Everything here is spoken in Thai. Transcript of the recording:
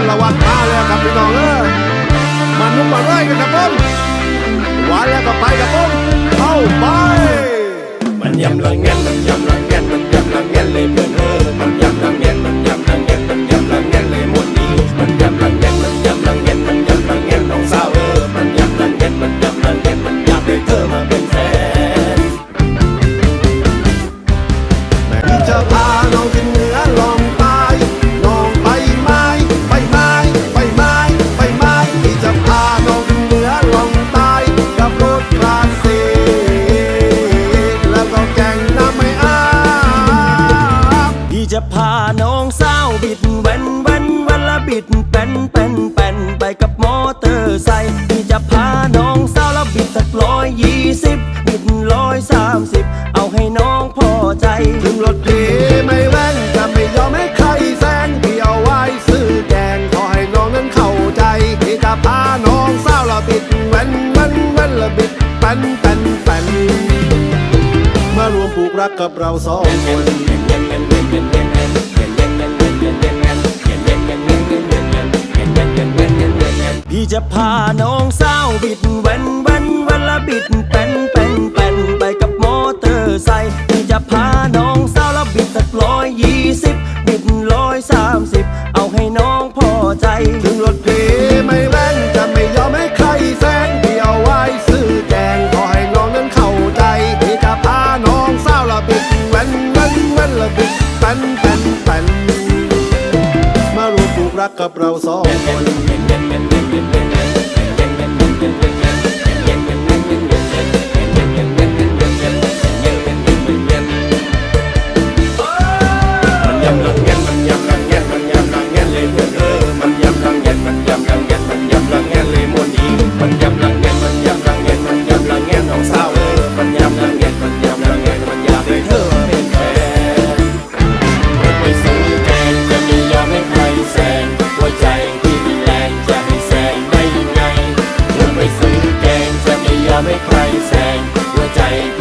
นละวันมาแล้วครับพี่น้องเออมันนุ่มมาไร่กันครับผม แวนแวนแวนละบิดเป็นเป็นเป็นไปกับมอเตอร์ไซค์พี่จะพาน้องสาวละบิดสักร้อยยี่สิบบิดร้อยสามสิบเอาให้น้องพอใจถึงรถดีไม่แว่นจะไม่ยอมให้ใครแซงพี่เอาไว้ซื้อแกงขอให้น้องนั้นเข้าใจพี่จะพาน้องสาวละบิดแวนแวนแวนละบิดเป็นเป็นเป็นมารวมผูกรักกับเราสองคน จะพาน้องสาวบิดแวนแวนแวนละบิดเป็นเป็นเป็นไปกับมอเตอร์ไซค์พี่จะพาน้องสาวละบิดสักร้อยยี่สิบบิดร้อยสามสิบเอาให้น้องพอใจ ถึงรถดีไม่แว่นจะไม่ยอมให้ใครแซงพี่เอาไว้ซื้อแกงขอให้น้องนั้นเข้าใจพี่จะพาน้องสาวละบิดแว่นแว่นแว่นละบิดเป็นเป็นเป็นมารวมผูกรักกับเราสองคน ไม่ใครแซงหัวใจ